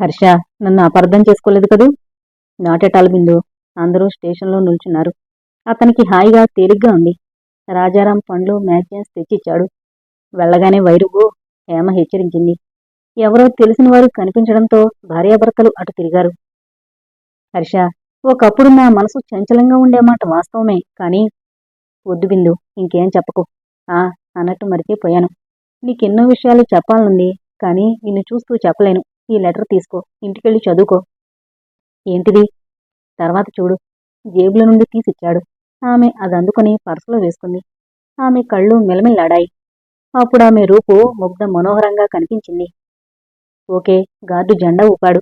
హర్ష నన్ను అపార్థం చేసుకోలేదు కదూ? నాటెటాల్ బిందు అందరూ స్టేషన్లో నిల్చున్నారు. అతనికి హాయిగా తేలిగ్గా ఉంది. రాజారాం పండ్లు మ్యాగ్జిన్స్ తెచ్చిచ్చాడు. వెళ్ళగానే వైరుగు హేమ హెచ్చరించింది. ఎవరో తెలిసిన వారు కనిపించడంతో భార్యాభర్తలు అటు తిరిగారు. హర్ష ఒకప్పుడు నా మనసు చంచలంగా ఉండే మాట వాస్తవమే కానీ వద్దు బిందు ఇంకేం చెప్పకు. ఆ అన్నట్టు మరిచిపోయాను. నీకెన్నో విషయాలు చెప్పాలనుంది కానీ నిన్ను చూస్తూ చెప్పలేను. ఈ లెటర్ తీసుకో. ఇంటికెళ్ళి చదువుకో. ఏంటిది? తర్వాత చూడు. జేబుల నుండి తీసిచ్చాడు. ఆమె అది అందుకుని పర్సులో వేసుకుంది. ఆమె కళ్ళు మెలమెల్లాడాయి. అప్పుడు ఆమె రూపు ముగ్ధ మనోహరంగా కనిపించింది. ఓకే గార్డు జెండా ఊపాడు.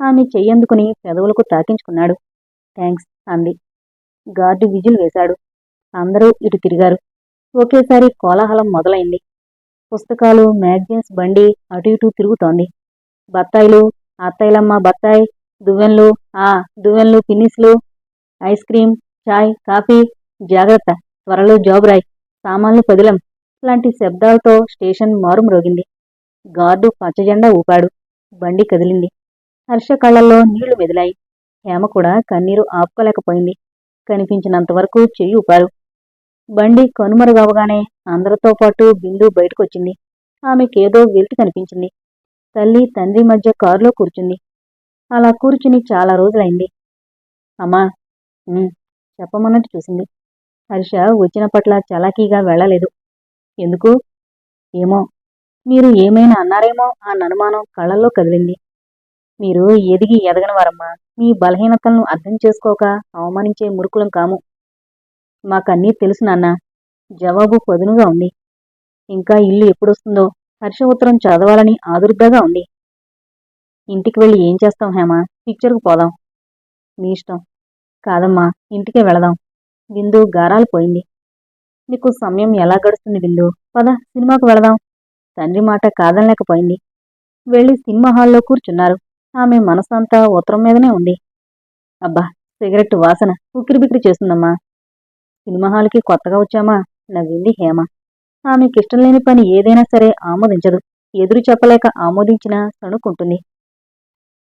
ఆమె చెయ్యందుకుని పెదవులకు తాకించుకున్నాడు. థ్యాంక్స్ అంది. గార్డు విజిల్ వేశాడు. అందరూ ఇటు తిరిగారు. ఒకేసారి కోలాహలం మొదలైంది. పుస్తకాలు మ్యాగజైన్స్ బండి అటు ఇటు తిరుగుతోంది. బత్తాయిలు అత్తాయిలమ్మ బత్తాయి దువ్వెన్లు ఆ దువ్వెన్లు పిన్నిస్లు ఐస్ క్రీమ్ చాయ్ కాఫీ జాగ్రత్త త్వరలో జాబ్రాయ్ సామాన్లు పదిలం. లాంటి శబ్దాలతో స్టేషన్ మారుమ్రోగింది గార్డు పచ్చజెండా ఊపాడు. బండి కదిలింది. హర్ష కళ్ళల్లో నీళ్ళు మెదిలాయి. హేమ కూడా కన్నీరు ఆపుకోలేకపోయింది. కనిపించినంతవరకు చెయ్యి ఊపారు. బండి కనుమరుగవగానే అందరితో పాటు బిందు బయటకొచ్చింది. ఆమెకేదో వెలితి కనిపించింది. తల్లి తండ్రి మధ్య కారులో కూర్చుంది. అలా కూర్చుని చాలా రోజులైంది. అమ్మా చెప్పమన్నట్టు చూసింది. హర్ష వచ్చిన పట్ల చలాకీగా వెళ్ళలేదు. ఎందుకు? ఏమో మీరు ఏమైనా అన్నారేమో అన్న అనుమానం కళ్ళల్లో కదిలింది. మీరు ఎదిగి ఎదగనవారమ్మా. మీ బలహీనతలను అర్థం చేసుకోక అవమానించే మురుకులం కాము. మాకన్నీ తెలుసు నాన్న. జవాబు పదునుగా ఉంది. ఇంకా ఇల్లు ఎప్పుడొస్తుందో హర్ష ఉత్తరం చదవాలని ఆదుర్దాగా ఉంది ఇంటికి వెళ్ళి ఏం చేస్తాం హేమ? పిక్చర్కు పోదాం. మీ ఇష్టం. కాదమ్మా ఇంటికే వెళదాం. బిందు గారాలు పోయింది. నీకు సమయం ఎలా గడుస్తుంది బిందు పద సినిమాకు వెళదాం. తండ్రి మాట కాదనలేకపోయింది. వెళ్ళి సినిమా హాల్లో కూర్చున్నారు. ఆమె మనసంతా ఉత్తరం మీదనే ఉంది. అబ్బా సిగరెట్ వాసన. ఉక్కిరిబిక్కిరి చేస్తుందమ్మా. సినిమా హాల్కి కొత్తగా వచ్చామా? నవ్వింది హేమ. ఆమెకిష్టం లేని పని ఏదైనా సరే ఆమోదించదు. ఎదురు చెప్పలేక ఆమోదించినా సణుకుంటుంది.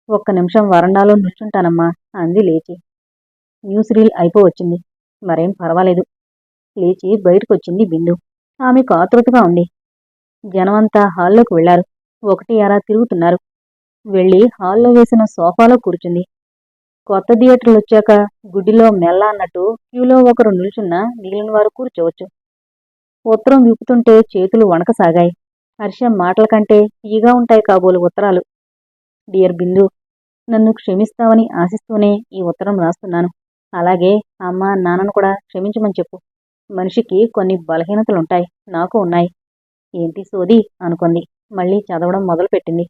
ఒక్క నిమిషం వరండాలో నిల్చుంటానమ్మా అంది లేచి. న్యూస్ రీల్ అయిపోవచ్చింది మరేం పర్వాలేదు. లేచి బయటకొచ్చింది బిందు. ఆమెకు ఆతృతగా ఉంది. జనమంతా హాల్లోకి వెళ్ళారు ఒకటి అరా తిరుగుతున్నారు. వెళ్ళి హాల్లో వేసిన సోఫాలో కూర్చుంది. కొత్త థియేటర్లు వచ్చాక గుడిలో మెల్ల అన్నట్టు క్యూలో ఒకరు నిల్చున్నా మిగిలిన వారు కూర్చోవచ్చు. ఉత్తరం విప్పుతుంటే చేతులు వణకసాగాయి హర్షం మాటల కంటే తీయగా ఉంటాయి కాబోలు ఉత్తరాలు. డియర్ బిందు నన్ను క్షమిస్తావని ఆశిస్తూనే ఈ ఉత్తరం రాస్తున్నాను. అలాగే అమ్మ నాన్నను కూడా క్షమించమని చెప్పు. మనిషికి కొన్ని బలహీనతలుంటాయి. నాకు ఉన్నాయి. ఏంటి సోది? అనుకుంది. మళ్ళీ చదవడం మొదలుపెట్టింది.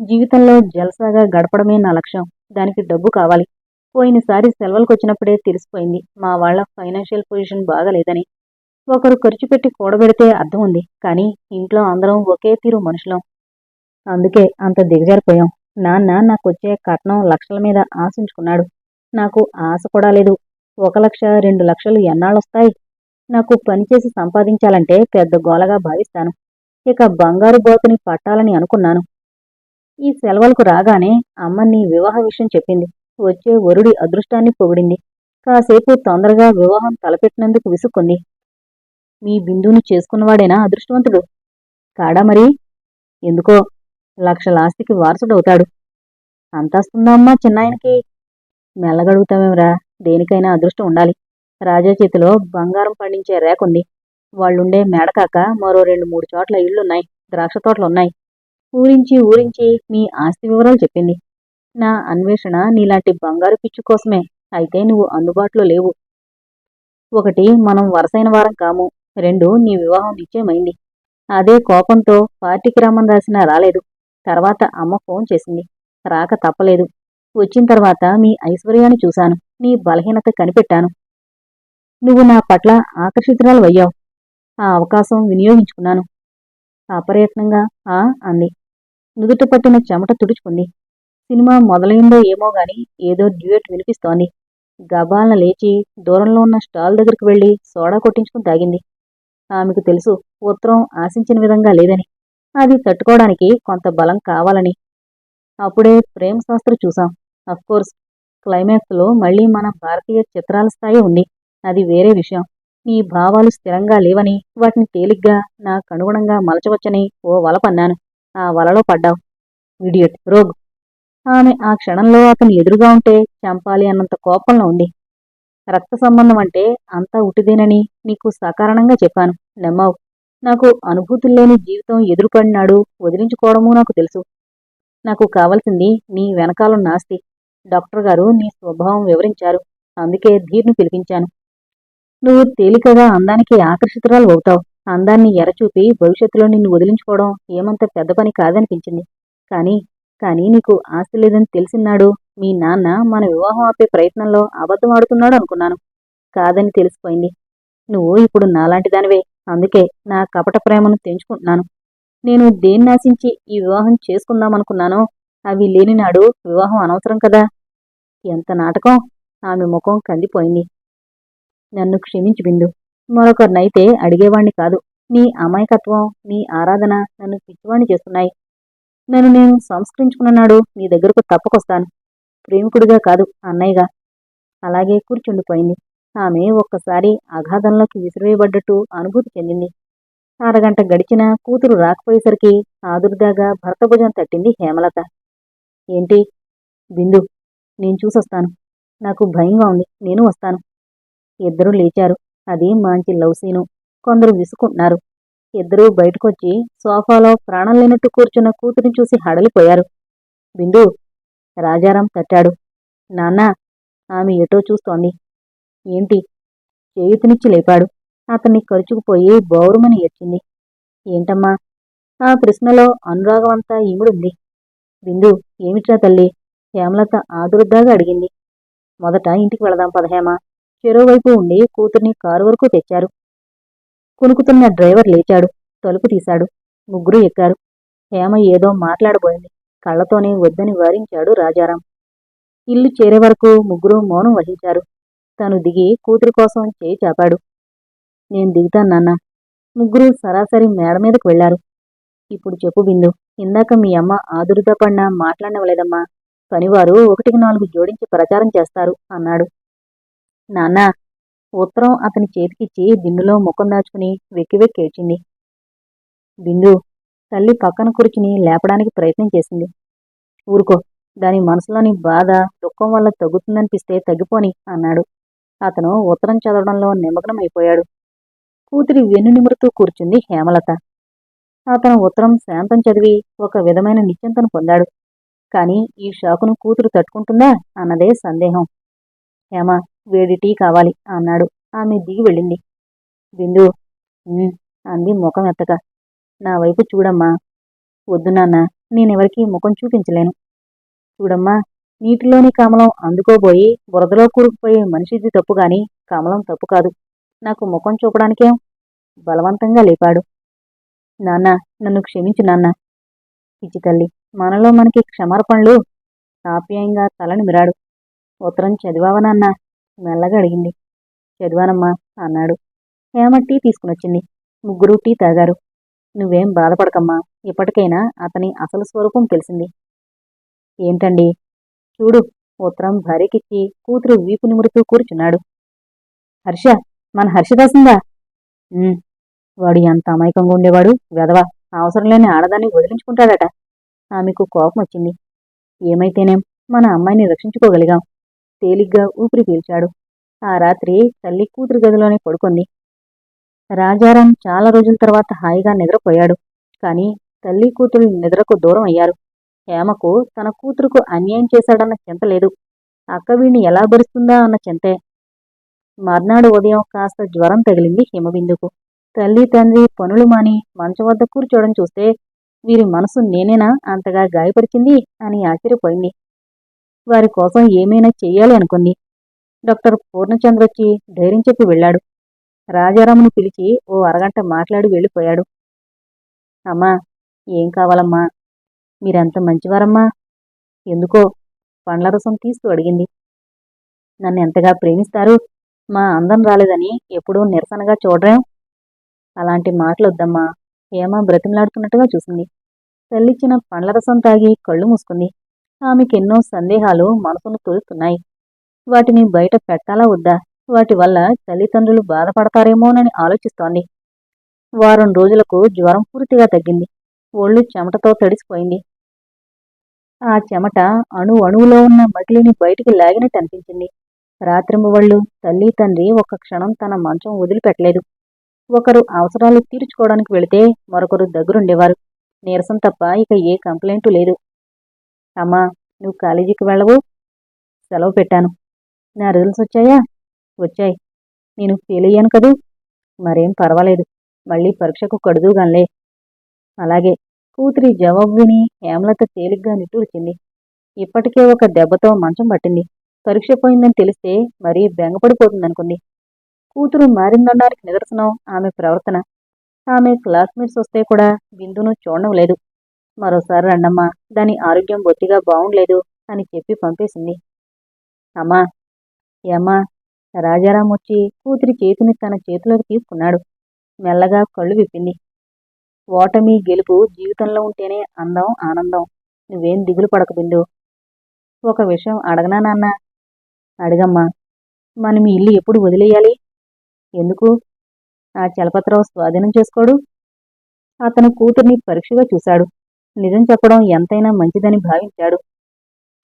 జీవితంలో జల్సాగా గడపడమే నా లక్ష్యం. దానికి డబ్బు కావాలి. పోయినసారి సెలవులకు వచ్చినప్పుడే తెలిసిపోయింది. మా వాళ్ళ ఫైనాన్షియల్ పొజిషన్ బాగలేదని. ఒకరు ఖర్చు పెట్టి కూడబెడితే అర్థం ఉంది. కానీ ఇంట్లో అందరం ఒకే తీరు మనుషులం. అందుకే అంత దిగజారిపోయాం. నాన్న నాకొచ్చే కట్నం లక్షల మీద ఆశించుకున్నాడు. నాకు ఆశ కూడా లేదు. ఒక లక్ష రెండు లక్షలు ఎన్నాళ్ళొస్తాయి? నాకు పనిచేసి సంపాదించాలంటే పెద్ద గోలగా భావిస్తాను. ఇక బంగారు బోతుని పట్టాలని అనుకున్నాను. ఈ సెలవులకు రాగానే అమ్మని వివాహ విషయం చెప్పింది. వచ్చే వరుడి అదృష్టాన్ని పొగిడింది. కాసేపు తొందరగా వివాహం తలపెట్టినందుకు విసుక్కుంది. మీ బిందువును చేసుకున్నవాడేనా అదృష్టవంతుడు? కాడా మరి? ఎందుకో లక్షల ఆస్తికి వారసుడవుతాడు. అంతస్తుందమ్మా చిన్నాయనకి. మెల్లగడుగుతావేమిరా? దేనికైనా అదృష్టం ఉండాలి. రాజా చేతిలో బంగారం పండించే రేకుంది. వాళ్ళుండే మేడకాక మరో రెండు మూడు చోట్ల ఇళ్ళున్నాయి. ద్రాక్ష తోటలున్నాయి. ఊరించి ఊరించి మీ ఆస్తి వివరాలు చెప్పింది. నా అన్వేషణ నీలాంటి బంగారు పిచ్చు కోసమే. అయితే నువ్వు అందుబాటులో లేవు. ఒకటి మనం వరసైన వారం కాము. రెండు నీ వివాహం నిశ్చయమైంది. అదే కోపంతో పార్టీకి రమ్మని రాసినా రాలేదు. తర్వాత అమ్మ ఫోన్ చేసింది. రాక తప్పలేదు. వచ్చిన తర్వాత మీ ఐశ్వర్యాన్ని చూశాను. నీ బలహీనత కనిపెట్టాను. నువ్వు నా పట్ల ఆకర్షితురాలు అయ్యావు. ఆ అవకాశం వినియోగించుకున్నాను. అపరయత్నంగా ఆ అంది. నుదుట పట్టిన చెమట తుడుచుకుంది. సినిమా మొదలైందో ఏమో గాని ఏదో డ్యూయట్ వినిపిస్తోంది. గబాలన లేచి దూరంలో ఉన్న స్టాల్ దగ్గరికి వెళ్ళి సోడా కొట్టించుకుని తాగింది. ఆమెకు తెలుసు ఉత్తరం ఆశించిన విధంగా లేదని. అది తట్టుకోవడానికి కొంత బలం కావాలని. అప్పుడే ప్రేమ శాస్త్రి చూసాం అఫ్కోర్స్ క్లైమాక్స్లో మళ్ళీ మన భారతీయ చిత్రాల స్థాయి ఉంది. అది వేరే విషయం. నీ భావాలు స్థిరంగా లేవని వాటిని తేలిగ్గా నాకు అనుగుణంగా మలచవచ్చని ఓ వల పన్నాను. ఆ వలలో పడ్డావు. Idiot rogue. ఆమె ఆ క్షణంలో అతను ఎదురుగా ఉంటే చంపాలి అన్నంత కోపంలో ఉంది. రక్త సంబంధం అంటే అంతా ఉటిదేనని నీకు సకారణంగా చెప్పాను. నమ్మావు. నాకు అనుభూతులు లేని జీవితం ఎదురుపడినాడు వదిలించుకోవడము నాకు తెలుసు. నాకు కావలసింది నీ వెనకాలన్న ఆస్తి. డాక్టర్ గారు నీ స్వభావం వివరించారు. అందుకే ధీర్ను పిలిపించాను. నువ్వు తేలికగా అందానికి ఆకర్షితురాలు అవుతావు. అందాన్ని ఎరచూపి భవిష్యత్తులో నిన్ను వదిలించుకోవడం ఏమంత పెద్ద పని కాదనిపించింది. కానీ కానీ నీకు ఆస్తి లేదని తెలిసినాడు మీ నాన్న మన వివాహం ఆపే ప్రయత్నంలో అబద్ధం ఆడుతున్నాడు అనుకున్నాను. కాదని తెలిసిపోయింది. నువ్వు ఇప్పుడు నాలాంటి దానివే. అందుకే నా కపట ప్రేమను తెంచుకుంటున్నాను. నేను దేన్ని ఆశించి ఈ వివాహం చేసుకుందామనుకున్నానో అవి లేని నాడు వివాహం అనవసరం కదా. ఎంత నాటకం. ఆమె ముఖం కందిపోయింది. నన్ను క్షమించి బిందు. మరొకరినైతే అడిగేవాణ్ణి కాదు. నీ అమాయకత్వం నీ ఆరాధన నన్ను పిచ్చివాణ్ణి చేస్తున్నాయి. నన్ను నేను సంస్కరించుకున్న నాడు నీ దగ్గరకు తప్పకొస్తాను. ప్రేమికుడిగా కాదు అన్నయ్యగా. అలాగే కూర్చుండిపోయింది. ఆమె ఒక్కసారి అగాధంలోకి విసిరివేయబడ్డట్టు అనుభూతి చెందింది. అరగంట గడిచిన కూతురు రాకపోయేసరికి ఆదురుదాగా భర్త భుజం తట్టింది హేమలత. ఏంటి? బిందు నేను చూసొస్తాను. నాకు భయంగా ఉంది. నేను వస్తాను. ఇద్దరూ లేచారు. అది మంచి లవ్ సీను. కొందరు విసుకుంటున్నారు ఇద్దరూ బయటకొచ్చి సోఫాలో ప్రాణం లేనట్టు కూర్చున్న కూతురిని చూసి హడలిపోయారు. బిందు రాజారాం తట్టాడు నాన్న ఆమె ఎటో చూస్తోంది. ఏంటి? చేయుతునిచ్చి లేపాడు. అతన్ని ఖర్చుకుపోయి బౌరుమని ఏడ్చింది. ఏంటమ్మా? ఆ ప్రశ్నలో అనురాగమంతా ఈముడుంది బిందు ఏమిట్రా తల్లి? హేమలత ఆదురుద్దాగా అడిగింది. మొదట ఇంటికి వెళదాం పదహేమ చెరోవైపు ఉండి కూతుర్ని కారు వరకు తెచ్చారు. కునుకుతున్న డ్రైవర్ లేచాడు. తలుపు తీశాడు. ముగ్గురు ఎక్కారు. హేమ ఏదో మాట్లాడబోయింది. కళ్ళతోనే వద్దని వారించాడు రాజారాం. ఇల్లు చేరే వరకు ముగ్గురు మౌనం వహించారు. తను దిగి కూతురు కోసం చేయి చాపాడు. నేను దిగుతాను నాన్న. ముగ్గురు సరాసరి మేడ మీదకు వెళ్ళారు ఇప్పుడు చెప్పు బిందు ఇందాక మీ అమ్మ ఆదురుదా పడినా మాట్లాడనవలేదమ్మా పనివారు ఒకటికి నాలుగు జోడించి ప్రచారం చేస్తారు అన్నాడు. నాన్న ఉత్తరం అతని చేతికిచ్చి బిందులో ముఖం దాచుకుని వెక్కి వెక్కి బిందు తల్లి పక్కన కూర్చుని లేపడానికి ప్రయత్నం చేసింది. ఊరుకో దాని మనసులోని బాధ దుఃఖం వల్ల తగ్గుతుందనిపిస్తే తగ్గిపోని అన్నాడు. అతను ఉత్తరం చదవడంలో నిమగ్నమైపోయాడు. కూతురి వెన్ను నిమురుతూ కూర్చుంది హేమలత. అతను ఉత్తరం శాంతం చదివి ఒక విధమైన నిశ్చింతను పొందాడు. కానీ ఈ షాకును కూతురు తట్టుకుంటుందా అన్నదే సందేహం. హేమ వేడి టీ కావాలి అన్నాడు. ఆమె దిగి వెళ్ళింది. బిందు అంది ముఖం ఎత్తక. నా వైపు చూడమ్మా. వద్దు నాన్న నేనెవరికీ ముఖం చూపించలేను. చూడమ్మా నీటిలోని కమలం అందుకోబోయి బురదలో కూరుకుపోయే మనిషిది తప్పు గాని కమలం తప్పు కాదు. నాకు ముఖం చూపడానికేం బలవంతంగా లేపాడు. నాన్న నన్ను క్షమించు నాన్న. పిచ్చి తల్లి మనలో మనకి క్షమార్పణలు ఆప్యాయంగా తలని మిరాడు. ఉత్తరం చదివావా నాన్న? మెల్లగా అడిగింది. చదివానమ్మా అన్నాడు. హేమ టీ తీసుకునొచ్చింది. ముగ్గురు టీ తాగారు. నువ్వేం బాధపడకమ్మా. ఇప్పటికైనా అతని అసలు స్వరూపం తెలిసింది. ఏంటండి? చూడు ఉత్తరం భార్యకిచ్చి కూతురు వీపు నిమురుతూ కూర్చున్నాడు. హర్ష మన హర్షదాసిందా? వాడు ఎంత అమాయకంగా ఉండేవాడు వెధవ. అవసరం లేని ఆడదాన్ని వదిలించుకుంటాడట. ఆమెకు కోపం వచ్చింది. ఏమైతేనేం మన అమ్మాయిని రక్షించుకోగలిగాం. తేలిగ్గా ఊపిరి పీల్చాడు. ఆ రాత్రి తల్లి కూతురు గదిలోనే పడుకుంది. రాజారాం చాలా రోజుల తర్వాత హాయిగా నిద్రపోయాడు. కానీ తల్లి కూతురు నిద్రకు దూరం అయ్యారు. హేమకు తన కూతురుకు అన్యాయం చేశాడన్న చింత లేదు. అక్క వీణ్ణి ఎలా భరిస్తుందా అన్న చింతే. మర్నాడు ఉదయం కాస్త జ్వరం తగిలింది హిమబిందుకు. తల్లి తండ్రి పనులు మాని మంచం వద్ద కూర్చోవడం చూస్తే వీరి మనసు నేనేనా అంతగా గాయపరిచింది అని ఆశ్చర్యపోయింది. వారి కోసం ఏమైనా చెయ్యాలి అనుకుంది. డాక్టర్ పూర్ణచంద్ర వచ్చి ధైర్యం చెప్పి వెళ్ళాడు. రాజారాముని పిలిచి ఓ అరగంట మాట్లాడి వెళ్ళిపోయాడు. అమ్మా ఏం కావాలమ్మా? మీరెంత మంచివారమ్మా? ఎందుకో పండ్ల రసం తీస్తూ అడిగింది. నన్ను ఎంతగా ప్రేమిస్తారు? మా అందం రాలేదని ఎప్పుడూ నిరసనగా చూడరేం? అలాంటి మాటలు వద్దమ్మా హేమ బ్రతిమలాడుతున్నట్టుగా చూసింది. తల్లిచ్చిన పండ్ల రసం తాగి కళ్ళు మూసుకుంది. ఆమెకెన్నో సందేహాలు మనసును తొలుస్తున్నాయి వాటిని బయట పెట్టాలా వద్దా? వాటి వల్ల తల్లిదండ్రులు బాధపడతారేమోనని ఆలోచిస్తోంది. వారం రోజులకు జ్వరం పూర్తిగా తగ్గింది. ఒళ్ళు చెమటతో తడిసిపోయింది. ఆ చెమట అణు అణువులో ఉన్న మగిలిని బయటికి లాగినట్టు అనిపించింది. రాత్రింబవళ్ళు తల్లి తండ్రి ఒక్క క్షణం తన మంచం వదిలిపెట్టలేదు. ఒకరు అవసరాలు తీర్చుకోవడానికి వెళితే మరొకరు దగ్గరుండేవారు. నీరసం తప్ప ఇక ఏ కంప్లైంటు లేదు. అమ్మా నువ్వు కాలేజీకి వెళ్ళవు. సెలవు పెట్టాను. నా రిజల్ట్స్ వచ్చాయా? వచ్చాయి. నేను ఫెయిల్ అయ్యాను కదూ? మరేం పర్వాలేదు. మళ్ళీ పరీక్షకు కడుదుగాన్లే. అలాగే కూతురి జవాబు విని హేమలత తేలిగ్గా నిట్టూర్చింది. ఇప్పటికే ఒక దెబ్బతో మంచం పట్టింది. పరీక్ష పోయిందని తెలిస్తే మరీ బెంగపడిపోతుందనుకుంది. కూతురు మారిందనడానికి నిదర్శనం ఆమె ప్రవర్తన. ఆమె క్లాస్మేట్స్ వస్తే కూడా బిందును చూడడం లేదు మరోసారి రండమ్మా దాని ఆరోగ్యం బొత్తిగా బాగుండలేదు అని చెప్పి పంపేసింది. అమ్మా ఏమ్మా రాజారాం వచ్చి కూతురి చేతిని తన చేతిలోకి తీసుకున్నాడు. మెల్లగా కళ్ళు విప్పింది. ఓటమి గెలుపు జీవితంలో ఉంటేనే అందం ఆనందం. నువ్వేం దిగులు పడక బిందు. ఒక విషయం అడగనా నాన్న? అడగమ్మా. మనం ఈ ఇల్లు ఎప్పుడు వదిలేయాలి? ఎందుకు? ఆ చలపతిరావు స్వాధీనం చేసుకోడు. అతను కూతుర్ని పరీక్షగా చూశాడు. నిజం చెప్పడం ఎంతైనా మంచిదని భావించాడు.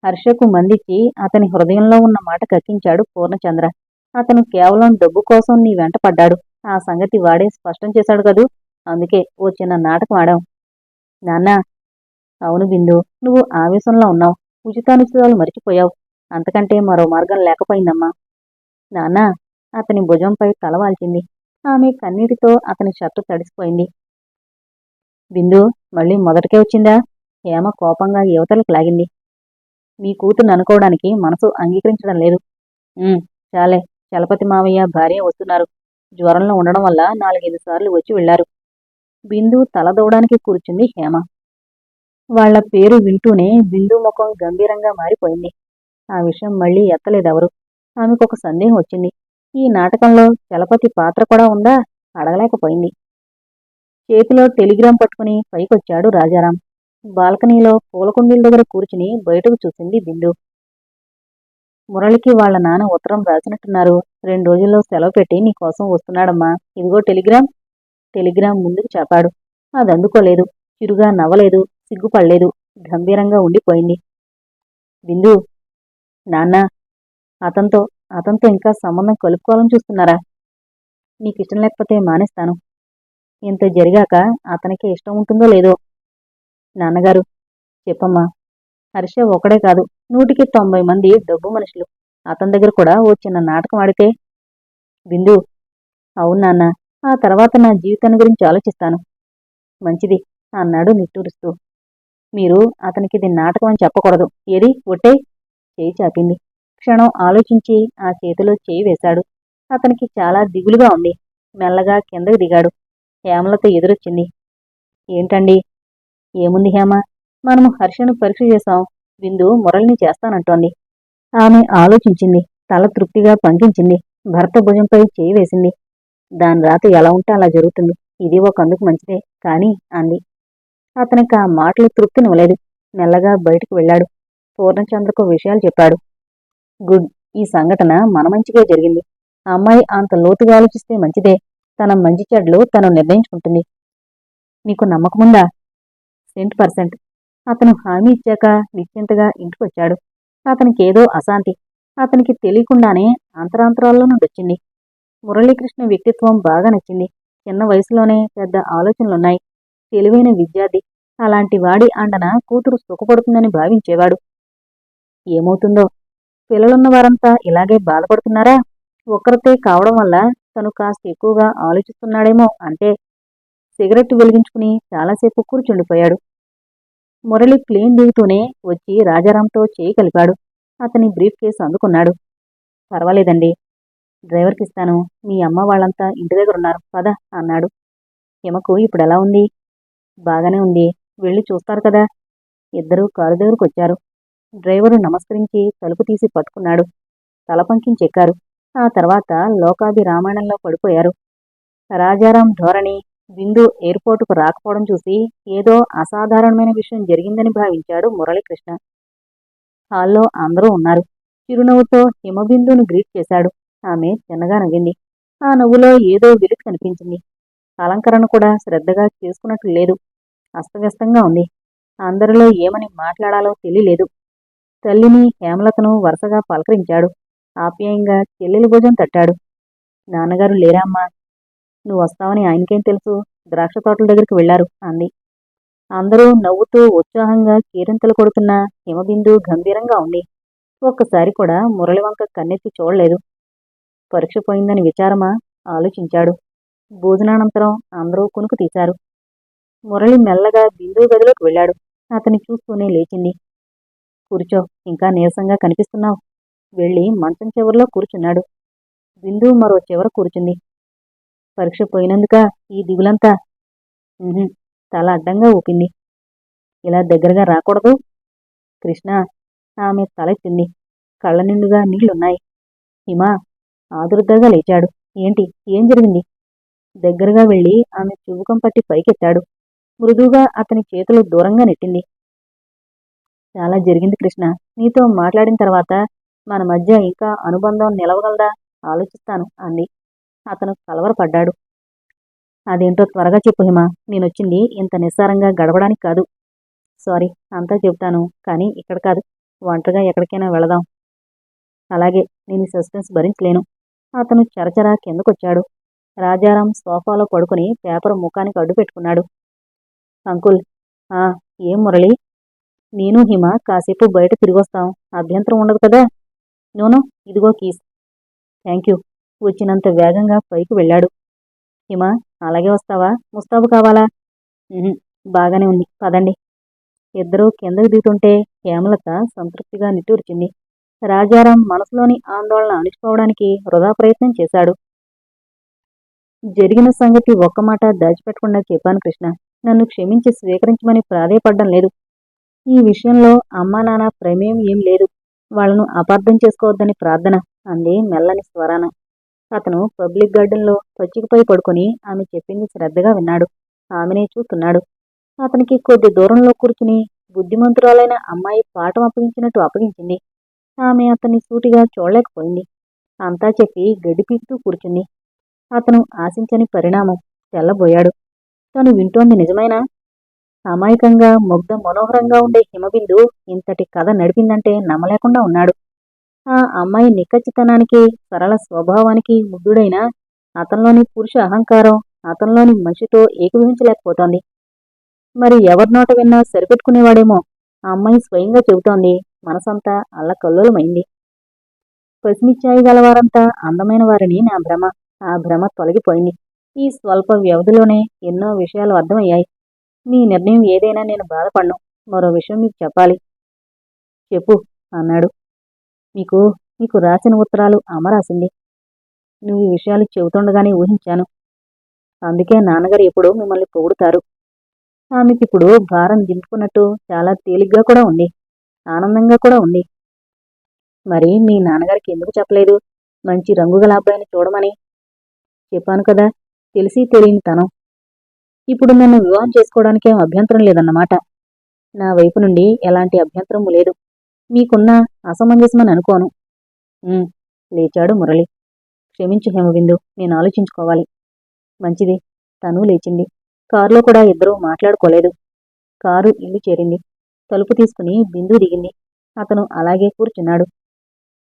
హర్షకు మందిచ్చి అతని హృదయంలో ఉన్న మాట కక్కించాడు పూర్ణచంద్ర. అతను కేవలం డబ్బు కోసం నీ వెంట పడ్డాడు. ఆ సంగతి వాడే స్పష్టం చేశాడు కదూ? అందుకే ఓ చిన్న నాటకం ఆడాం. నాన్నా అవును బిందు నువ్వు ఆవేశంలో ఉన్నావు. ఉచితానుచితాలు మరిచిపోయావు. అంతకంటే మరో మార్గం లేకపోయిందమ్మా. నాన్నా అతని భుజంపై తలవాల్చింది ఆమె కన్నీటితో అతని షర్టు తడిసిపోయింది. బిందు మళ్ళీ మొదటికే వచ్చిందా? హేమ కోపంగా యువతలకు లాగింది. మీ కూతుర్ని అనుకోవడానికి మనసు అంగీకరించడం లేదు. చాలే. చలపతి మావయ్య భార్య వస్తున్నారు. జ్వరంలో ఉండడం వల్ల నాలుగైదు సార్లు వచ్చి వెళ్ళారు బిందు తలదోవడానికి కూర్చుంది హేమ. వాళ్ళ పేరు వింటూనే బిందు ముఖం గంభీరంగా మారిపోయింది. ఆ విషయం మళ్ళీ ఎత్తలేదెవరు ఒక సందేహం వచ్చింది. ఈ నాటకంలో చలపతి పాత్ర కూడా ఉందా? అడగలేకపోయింది. చేతిలో టెలిగ్రామ్ పట్టుకుని పైకొచ్చాడు రాజారాం. బాల్కనీలో పూలకుండీల దగ్గర కూర్చుని బయటకు చూసింది బిందు. మురళికి వాళ్ళ నాన్న ఉత్తరం రాసినట్టున్నారు. రెండు రోజుల్లో సెలవు పెట్టి నీకోసం వస్తున్నాడమ్మా. ఇదిగో టెలిగ్రామ్. టెలిగ్రామ్ ముందుకు చాపాడు. అది అందుకోలేదు. చిరుగా నవ్వలేదు. సిగ్గుపడలేదు. గంభీరంగా ఉండిపోయింది. బిందు నాన్న అతనితో అతనితో ఇంకా సంబంధం కలుపుకోవాలని చూస్తున్నారా? నీకు ఇష్టం లేకపోతే మానేస్తాను. ఇంత జరిగాక అతనికి ఇష్టం ఉంటుందో లేదో? నాన్నగారు చెప్పమ్మా. హర్ష ఒకడే కాదు నూటికి తొంభై మంది డబ్బు మనుషులు. అతని దగ్గర కూడా ఓ చిన్న నాటకం ఆడితే బిందు అవును నాన్న ఆ తర్వాత నా జీవితాన్ని గురించి ఆలోచిస్తాను. మంచిది అన్నాడు నిట్టూరుస్తూ. మీరు అతనికి ఇది నాటకం అని చెప్పకూడదు. ఏది? ఒట్టే? చేయి చాపింది. క్షణం ఆలోచించి ఆ చేతిలో చేయి వేశాడు. అతనికి చాలా దిగులుగా ఉంది. మెల్లగా కిందకి దిగాడు. హేమలతో ఎదురొచ్చింది. ఏంటండి? ఏముంది హేమ? మనము హర్షను పరీక్ష చేశాం. విందు మురళిని చేస్తానంటోంది. ఆమె ఆలోచించింది. తల తృప్తిగా పంకించింది భర్త భుజంపై చేయి వేసింది. దాని రాత ఎలా ఉంటే అలా జరుగుతుంది. ఇది ఒక అందుకు మంచిదే కానీ అంది. అతనికి ఆ మాటలు తృప్తినివ్వలేదు మెల్లగా బయటకు వెళ్ళాడు. పూర్ణచంద్రకు విషయాలు చెప్పాడు. గుడ్. ఈ సంఘటన మన మంచిగా జరిగింది. ఆ అమ్మాయి అంత లోతుగా ఆలోచిస్తే మంచిదే. తన మంచి చెడ్లు తను నిర్ణయించుకుంటుంది. నీకు నమ్మకముందా? Cent percent. అతను హామీ ఇచ్చాక నిశ్చింతగా ఇంటికి వచ్చాడు అతనికి ఏదో అశాంతి. అతనికి తెలియకుండానే అంతరాంతరాల్లో నుండి వచ్చింది మురళీకృష్ణ వ్యక్తిత్వం బాగా నచ్చింది. చిన్న వయసులోనే పెద్ద ఆలోచనలున్నాయి. తెలివైన విద్యార్థి. అలాంటి వాడి అండన కూతురు సుఖపడుతుందని భావించేవాడు. ఏమవుతుందో? పిల్లలున్న వారంతా ఇలాగే బాధపడుతున్నారా? ఒక్కరితే కావడం వల్ల తను కాస్త ఎక్కువగా ఆలోచిస్తున్నాడేమో అంటే సిగరెట్ వెలిగించుకుని చాలాసేపు కూర్చుండిపోయాడు. మురళి ప్లేన్ దిగుతూనే వచ్చి రాజారాంతో చేయి కలిపాడు. అతని బ్రీఫ్ కేసు అందుకున్నాడు. పర్వాలేదండి. డ్రైవర్కి ఇస్తాను. మీ అమ్మ వాళ్ళంతా ఇంటి దగ్గర ఉన్నారు. పద అన్నాడు. హిమకు ఇప్పుడు ఎలా ఉంది? బాగానే ఉంది. వెళ్ళి చూస్తారు కదా. ఇద్దరూ కారు దగ్గరకు వచ్చారు. డ్రైవరు నమస్కరించి తలుపు తీసి పట్టుకున్నాడు. తల పంకించెక్కారు ఆ తర్వాత లోకాభి రామాయణంలో పడిపోయారు. రాజారాం ధోరణి బిందు ఎయిర్పోర్టుకు రాకపోవడం చూసి ఏదో అసాధారణమైన విషయం జరిగిందని భావించాడు మురళీకృష్ణ. హాల్లో అందరూ ఉన్నారు. చిరునవ్వుతో హిమబిందును గ్రీట్ చేశాడు. ఆమె చిన్నగా నవ్వింది. ఆ నవ్వులో ఏదో వెలుగు కనిపించింది. అలంకరణ కూడా శ్రద్ధగా చేసుకున్నట్లు లేదు. అస్తవ్యస్తంగా ఉంది. అందరిలో ఏమని మాట్లాడాలో తెలియలేదు. తల్లిని హేమలతను వరుసగా పలకరించాడు. ఆప్యాయంగా చెల్లెలి భోజనం తట్టాడు. నాన్నగారు లేరా అమ్మా నువ్వు వస్తావని ఆయనకేం తెలుసు? ద్రాక్ష తోటల దగ్గరికి వెళ్ళారు అంది. అందరూ నవ్వుతూ ఉత్సాహంగా కీరింతలు కొడుతున్న హిమబిందు గంభీరంగా ఉంది. ఒక్కసారి కూడా మురళివంక కన్నెత్తి చూడలేదు. పరీక్ష పోయిందని విచారమా? ఆలోచించాడు. భోజనానంతరం అందరూ కునుకు తీశారు. మురళి మెల్లగా బిందు గదిలోకి వెళ్ళాడు. అతని చూస్తూనే లేచింది. కూర్చో ఇంకా నీరసంగా కనిపిస్తున్నావు. వెళ్ళి మంచం చివరిలో కూర్చున్నాడు. బిందు మరో చివర కూర్చుంది. పరీక్ష పోయినందుక ఈ దిగులంతా. తల అడ్డంగా ఊపింది. ఇలా దగ్గరగా రాకూడదు. కృష్ణ ఆమె తలెత్తింది కళ్ళ నిండుగా నీళ్ళున్నాయి. హిమా ఆదుర్దగా లేచాడు. ఏంటి? ఏం జరిగింది? దగ్గరగా వెళ్ళి ఆమె చూపుకం పట్టి పైకెత్తాడు. మృదువుగా అతని చేతులు దూరంగా నెట్టింది. చాలా జరిగింది కృష్ణ. నీతో మాట్లాడిన తర్వాత మన మధ్య ఇంకా అనుబంధం నిలవగలదా? ఆలోచిస్తాను అంది. అతను కలవరపడ్డాడు. అదేంటో త్వరగా చెప్పు హిమ. నేనొచ్చింది ఇంత నిస్సారంగా గడవడానికి కాదు. సారీ అంతా చెబుతాను కానీ ఇక్కడ కాదు. ఒంటరిగా ఎక్కడికైనా వెళదాం. అలాగే నేను ఈ సస్పెన్స్ భరించలేను. అతను చరచరా కిందకొచ్చాడు. రాజారాం సోఫాలో పడుకుని పేపర్ ముఖానికి అడ్డు పెట్టుకున్నాడు. అంకుల్ ఆ ఏం మురళి? నేను హిమ కాసేపు బయట తిరిగొస్తాం. అభ్యంతరం ఉండదు కదా. నూనో ఇదిగో కీస్. Thank you. వచ్చినంత వేగంగా పైకి వెళ్ళాడు. హిమ అలాగే వస్తావా? ముస్తాబు కావాలా? బాగానే ఉంది. పదండి. ఇద్దరూ కిందకు దిగుతుంటే హేమలత సంతృప్తిగా నిట్టూర్చింది. రాజారాం మనసులోని ఆందోళన అణుచుకోవడానికి వృధా ప్రయత్నం చేశాడు. జరిగిన సంగతి ఒక్క మాట దాచిపెట్టకుండా చెప్పాను కృష్ణ. నన్ను క్షమించి స్వీకరించమని ప్రాధేయపడడం లేదు. ఈ విషయంలో అమ్మా నాన్న ప్రమేయం ఏం లేదు. వాళ్ళను అపార్థం చేసుకోవద్దని ప్రార్థన అంది మెల్లని స్వరాన. అతను పబ్లిక్ గార్డెన్లో పచ్చికపై పడుకొని ఆమె చెప్పింది శ్రద్ధగా విన్నాడు. ఆమెనే చూస్తున్నాడు. అతనికి కొద్ది దూరంలో కూర్చుని బుద్ధిమంతురాలైన అమ్మాయి పాఠం అప్పగించినట్టు అప్పగించింది. ఆమె అతన్ని సూటిగా చూడలేకపోయింది. అంతా చెప్పి గడిపీకుతూ కూర్చుంది. అతను ఆశించని పరిణామం తెల్లబోయాడు. తను వింటోంది నిజమైనా? అమాయకంగా ముగ్ధ మనోహరంగా ఉండే హిమబిందు ఇంతటి కథ నడిపిందంటే నమ్మలేకుండా ఉన్నాడు. ఆ అమ్మాయి నిక్కచ్చితనానికి సరళ స్వభావానికి ముగ్ధుడైన అతనిలోని పురుష అహంకారం అతనిలోని మనిషితో ఏకీభవించలేకపోతోంది. మరి ఎవరి నోట విన్నా సరిపెట్టుకునేవాడేమో? ఆ అమ్మాయి స్వయంగా చెబుతోంది. మనసంతా అల్లకల్లోలమైంది. పసిమిచ్చాయి గలవారంతా అందమైన వారిని నా భ్రమ. ఆ భ్రమ తొలగిపోయింది. ఈ స్వల్ప వ్యవధిలోనే ఎన్నో విషయాలు అర్థమయ్యాయి. మీ నిర్ణయం ఏదైనా నేను బాధపడను. మరో విషయం మీకు చెప్పాలి. చెప్పు అన్నాడు. మీకు మీకు రాసిన ఉత్తరాలు అమ్మ రాసింది. నువ్వు ఈ విషయాలు చెబుతుండగానే ఊహించాను. అందుకే నాన్నగారు ఎప్పుడూ మిమ్మల్ని పొగుడుతారు. ఆమెకిప్పుడు భారం దింపుకున్నట్టు చాలా తేలిగ్గా కూడా ఉంది. ఆనందంగా కూడా ఉంది. మరి మీ నాన్నగారికి ఎందుకు చెప్పలేదు? మంచి రంగుగల అబ్బాయిని చూడమని. చెప్పాను కదా తెలిసి తెలియని తనం. ఇప్పుడు నన్ను వివాహం చేసుకోవడానికి ఏం అభ్యంతరం లేదన్నమాట. నా వైపు నుండి ఎలాంటి అభ్యంతరము లేదు. మీకున్న అసమంజసమని అనుకోను. లేచాడు మురళి. క్షమించు హేమబిందు నేను ఆలోచించుకోవాలి. మంచిది తను లేచింది. కారులో కూడా ఇద్దరూ మాట్లాడుకోలేదు. కారు ఇల్లు చేరింది. తలుపు తీసుకుని బిందు దిగింది. అతను అలాగే కూర్చున్నాడు.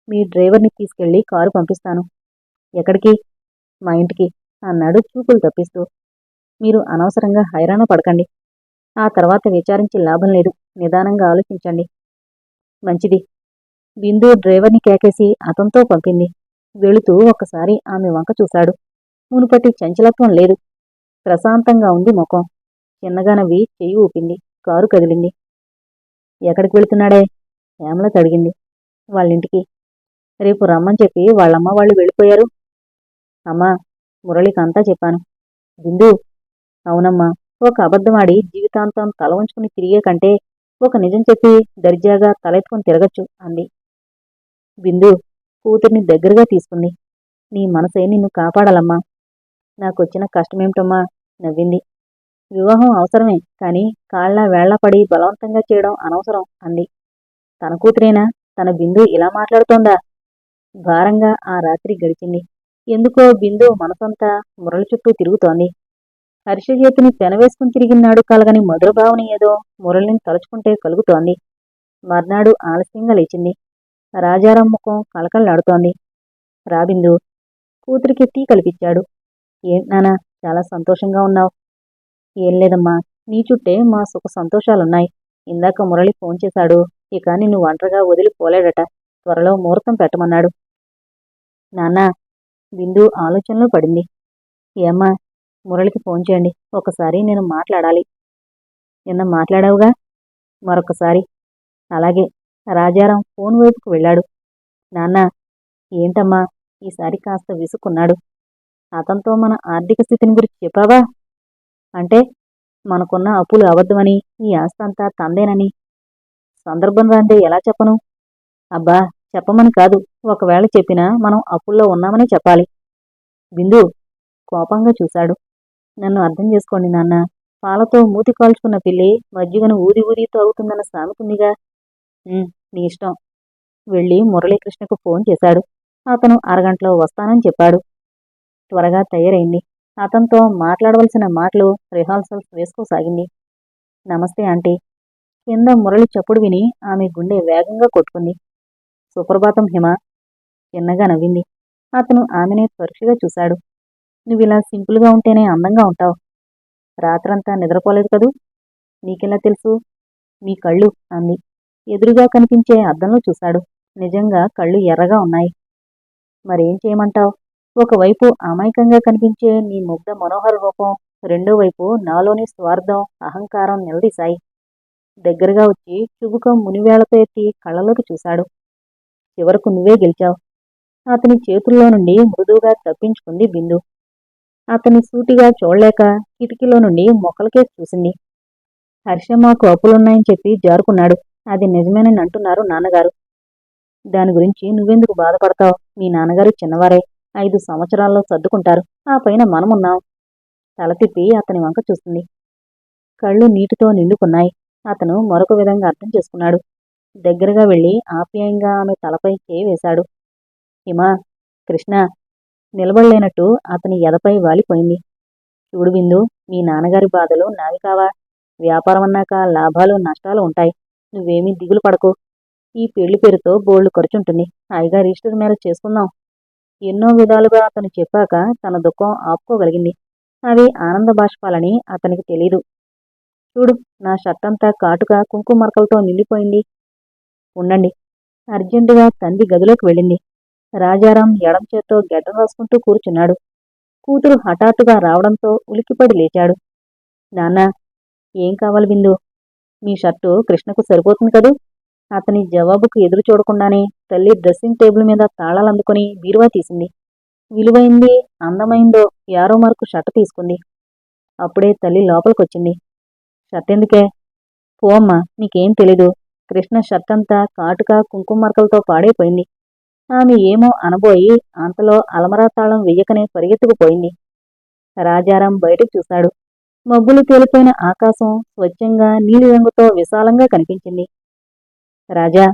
మీ డ్రైవర్ని తీసుకెళ్ళి కారు పంపిస్తాను. ఎక్కడికి? మా ఇంటికి అన్నాడు చూపులు తప్పిస్తూ. మీరు అనవసరంగా హైరాణ పడకండి. ఆ తర్వాత విచారించి లాభం లేదు. నిదానంగా ఆలోచించండి. మంచిది. బిందు డ్రైవర్ని కేకేసి అతనితో పంపింది. వెళుతూ ఒకసారి ఆమె వంక చూశాడు. మునుపటి చంచలత్వం లేదు. ప్రశాంతంగా ఉంది ముఖం. చిన్నగా నవ్వి చెయ్యి ఊపింది. కారు కదిలింది. ఎక్కడికి వెళుతున్నాడే? హేమలత అడిగింది వాళ్ళింటికి. రేపు రమ్మని చెప్పి వాళ్ళమ్మ వాళ్ళు వెళ్ళిపోయారు. అమ్మా మురళికి అంతా చెప్పాను. బిందు అవునమ్మా. ఒక అబద్ధమాడి జీవితాంతం తల ఉంచుకుని తిరిగే కంటే ఒక నిజం చెప్పి దర్జాగా తలెత్తుకుని తిరగచ్చు అంది. బిందు కూతుర్ని దగ్గరగా తీసుకుంది నీ మనసే నిన్ను కాపాడాలమ్మా. నాకొచ్చిన కష్టమేమిటమ్మా? నవ్వింది. వివాహం అవసరమే కానీ కాళ్ళ వేళ్ళపడి బలవంతంగా చేయడం అనవసరం అంది. తన కూతురేనా? తన బిందు ఇలా మాట్లాడుతోందా? భారంగా ఆ రాత్రి గడిచింది. ఎందుకో బిందు మనసంతా మురళి చుట్టూ తిరుగుతోంది. హర్ష చేతిని పెనవేసుకుని తిరిగినాడు కలగని మధుర భావన ఏదో మురళిని తలుచుకుంటే కలుగుతోంది. మర్నాడు ఆలస్యంగా లేచింది. రాజారాం ముఖం కలకల్లాడుతోంది రాబిందు కూతురికి టీ కల్పించాడు. ఏం నానా చాలా సంతోషంగా ఉన్నావు. ఏం లేదమ్మా నీ చుట్టే మా సుఖ సంతోషాలున్నాయి. ఇందాక మురళి ఫోన్ చేశాడు ఇక నిన్ను ఒంటరిగా వదిలిపోలేడట. త్వరలో ముహూర్తం పెట్టమన్నాడు. నాన్న బిందు ఆలోచనలో పడింది. ఏమ్మా మురళికి ఫోన్ చేయండి. ఒకసారి నేను మాట్లాడాలి. నిన్న మాట్లాడావుగా? మరొకసారి. అలాగే రాజారాం ఫోన్ వైపుకు వెళ్ళాడు. నాన్న ఏంటమ్మా? ఈసారి కాస్త విసుక్కున్నాడు. అతనితో మన ఆర్థిక స్థితిని గురించి చెప్పావా? అంటే మనకున్న అప్పులు అవద్దమని ఈ ఆస్తంతా తందేనని. సందర్భం రాందే ఎలా చెప్పను? అబ్బా చెప్పమని కాదు. ఒకవేళ చెప్పినా మనం అప్పుల్లో ఉన్నామని చెప్పాలి. బిందు కోపంగా చూశాడు. నన్ను అర్థం చేసుకోండి నాన్న. పాలతో మూతి కాల్చుకున్న పిల్లి మజ్జిగను ఊది ఊది తాగుతుందన్న సామెతుందిగా నీ ఇష్టం. వెళ్ళి మురళీకృష్ణకు ఫోన్ చేశాడు. అతను అరగంటలో వస్తానని చెప్పాడు. త్వరగా తయారైంది. అతనితో మాట్లాడవలసిన మాటలు రిహార్సల్స్ వేసుకోసాగింది నమస్తే ఆంటీ. కింద మురళి చప్పుడు విని ఆమె గుండె వేగంగా కొట్టుకుంది. సుప్రభాతం హిమ. చిన్నగా నవ్వింది. అతను ఆమెనే పరీక్షగా చూశాడు. నువ్విలా సింపుల్గా ఉంటేనే అందంగా ఉంటావు. రాత్రంతా నిద్రపోలేదు కదూ? నీకెలా తెలుసు? మీ కళ్ళు అంది. ఎదురుగా కనిపించే అద్దంలో చూశాడు. నిజంగా కళ్ళు ఎర్రగా ఉన్నాయి. మరేం చేయమంటావు? ఒకవైపు అమాయకంగా కనిపించే నీ ముగ్ధ మనోహర రూపం రెండో వైపు నాలోని స్వార్థం అహంకారం నిలదీశాయి. దగ్గరగా వచ్చి చుబుకం మునివేళ్ళతో ఎత్తి కళ్ళలోకి చూశాడు. చివరకు నువ్వే గెలిచావు. అతని చేతుల్లో నుండి మృదువుగా తప్పించుకుంది బిందు. అతని సూటిగా చూడలేక కిటికీలో నుండి మొక్కలకేసి చూసింది. హర్ష మాకు అప్పులున్నాయని చెప్పి జారుకున్నాడు. అది నిజమేనని అంటున్నారు నాన్నగారు. దాని గురించి నువ్వెందుకు బాధపడతావు? మీ నాన్నగారు చిన్నవారే. ఐదు సంవత్సరాల్లో సర్దుకుంటారు. ఆ పైన మనమున్నాం. తల తిప్పి అతని వంక చూసింది. కళ్ళు నీటితో నిండుకున్నాయి. అతను మరొక విధంగా అర్థం చేసుకున్నాడు. దగ్గరగా వెళ్ళి ఆప్యాయంగా ఆమె తలపై చేయి వేశాడు. హిమా కృష్ణ నిలబడలేనట్టు అతని ఎదపై వాలిపోయింది. చూడు బిందు మీ నాన్నగారి బాధలు నావి కావా? వ్యాపారం అన్నాక లాభాలు నష్టాలు ఉంటాయి. నువ్వేమీ దిగులు పడకు. ఈ పెళ్ళి పేరుతో బోల్డ్ ఖర్చుంటుంది హాయిగా రిజిస్టర్ మేర చేసుకుందాం. ఎన్నో విధాలుగా అతను చెప్పాక తన దుఃఖం ఆపుకోగలిగింది. అవి ఆనంద బాష్పాలని అతనికి తెలీదు. చూడు నా షర్ట్ అంతా కాటుగా కుంకుమరకలతో నిండిపోయింది. ఉండండి. అర్జెంటుగా తండ్రి గదిలోకి వెళ్ళింది. రాజారాం ఎడం చేత్తో గడ్డ రాసుకుంటూ కూర్చున్నాడు. కూతురు హఠాత్తుగా రావడంతో ఉలిక్కిపడి లేచాడు. నాన్న ఏం కావాలి బిందు మీ షర్టు కృష్ణకు సరిపోతుంది కదూ? అతని జవాబుకు ఎదురు చూడకుండానే తల్లి డ్రెస్సింగ్ టేబుల్ మీద తాళాలు అందుకుని బీరువా తీసింది. విలువైంది అందమైందో యారో మార్కు షర్ట్ తీసుకుంది. అప్పుడే తల్లి లోపలికొచ్చింది. షర్ట్ ఎందుకే పో నీకేం తెలీదు. కృష్ణ షర్ట్ అంతా కాటుక కుంకుమ మరకలతో పాడైపోయింది. ఆమె ఏమో అనబోయి అంతలో అలమరా తాళం వెయ్యకనే పరిగెత్తుకుపోయింది రాజారాం బయటకు చూశాడు. మబ్బులు తేలిపోయిన ఆకాశం స్వచ్ఛంగా నీలిరంగుతో విశాలంగా కనిపించింది. రాజా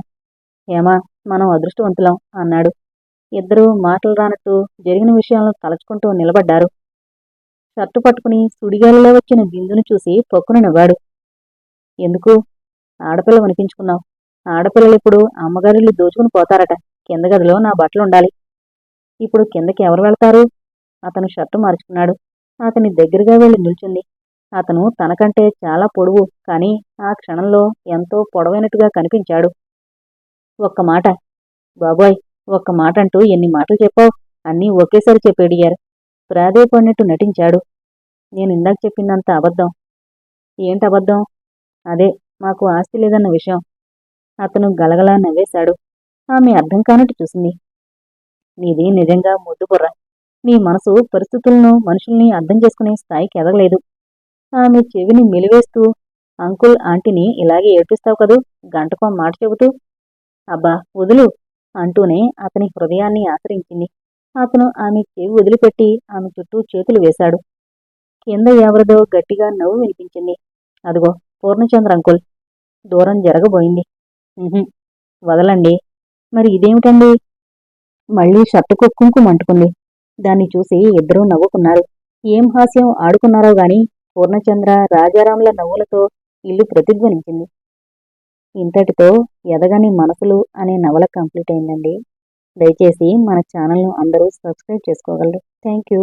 ఏమా మనం అదృష్టవంతులం అన్నాడు. ఇద్దరూ మాటలు రానట్టు జరిగిన విషయాలను తలచుకుంటూ నిలబడ్డారు. షర్టు పట్టుకుని సుడిగాలిలో వచ్చిన బిందును చూసి పొక్కున నవ్వాడు. ఎందుకు? ఆడపిల్ల వనిపించుకున్నావు ఆడపిల్లలిప్పుడు అమ్మగారిళ్ళు దోచుకుని పోతారట. కింద గదిలో నా బట్టలు ఉండాలి. ఇప్పుడు కిందకి ఎవరు వెళ్తారు? అతను షర్టు మార్చుకున్నాడు. అతని దగ్గరగా వెళ్ళి నిల్చుంది. అతను తనకంటే చాలా పొడువు కానీ ఆ క్షణంలో ఎంతో పొడవైనట్టుగా కనిపించాడు. ఒక్క మాట. బాబోయ్ ఒక్క మాట అంటూ ఎన్ని మాటలు చెప్పావు? అన్నీ ఒకేసారి చెప్పేడిగారు ప్రాధేయపడినట్టు నటించాడు. నేను ఇందాక చెప్పిందంత అబద్ధం. ఏంటి అబద్ధం? అదే మాకు ఆస్తి లేదన్న విషయం. అతను గలగలా నవ్వేశాడు. ఆమె అర్థం కానట్టు చూసింది. నీది నిజంగా ముద్దుబుర్ర నీ మనసు పరిస్థితులను మనుషుల్ని అర్థం చేసుకునే స్థాయికి ఎదగలేదు. ఆమె చెవిని మెలివేస్తూ అంకుల్ ఆంటీని ఇలాగే ఏడ్పిస్తావు కదూ? గంటకో మాట చెబుతూ. అబ్బా వదులు అంటూనే అతని హృదయాన్ని ఆశ్రయించింది. అతను ఆమె చెవి వదిలిపెట్టి ఆమె చుట్టూ చేతులు వేశాడు. కింద ఎవరిదో గట్టిగా నవ్వు వినిపించింది. అదిగో పూర్ణచంద్ర అంకుల్. దూరం జరగబోయింది. వదలండి. మరి ఇదేమిటండి? మళ్ళీ షర్టుకు కుంకుమ దాన్ని చూసి ఇద్దరూ నవ్వుకున్నారు. ఏం హాస్యం ఆడుకున్నారో గాని పూర్ణచంద్ర రాజారాముల నవ్వులతో ఇల్లు ప్రతిధ్వనించింది. ఇంతటితో ఎదగని మనసులు అనే నవల కంప్లీట్ అయిందండి. దయచేసి మన ఛానల్ను అందరూ సబ్స్క్రైబ్ చేసుకోగలరు. Thank you.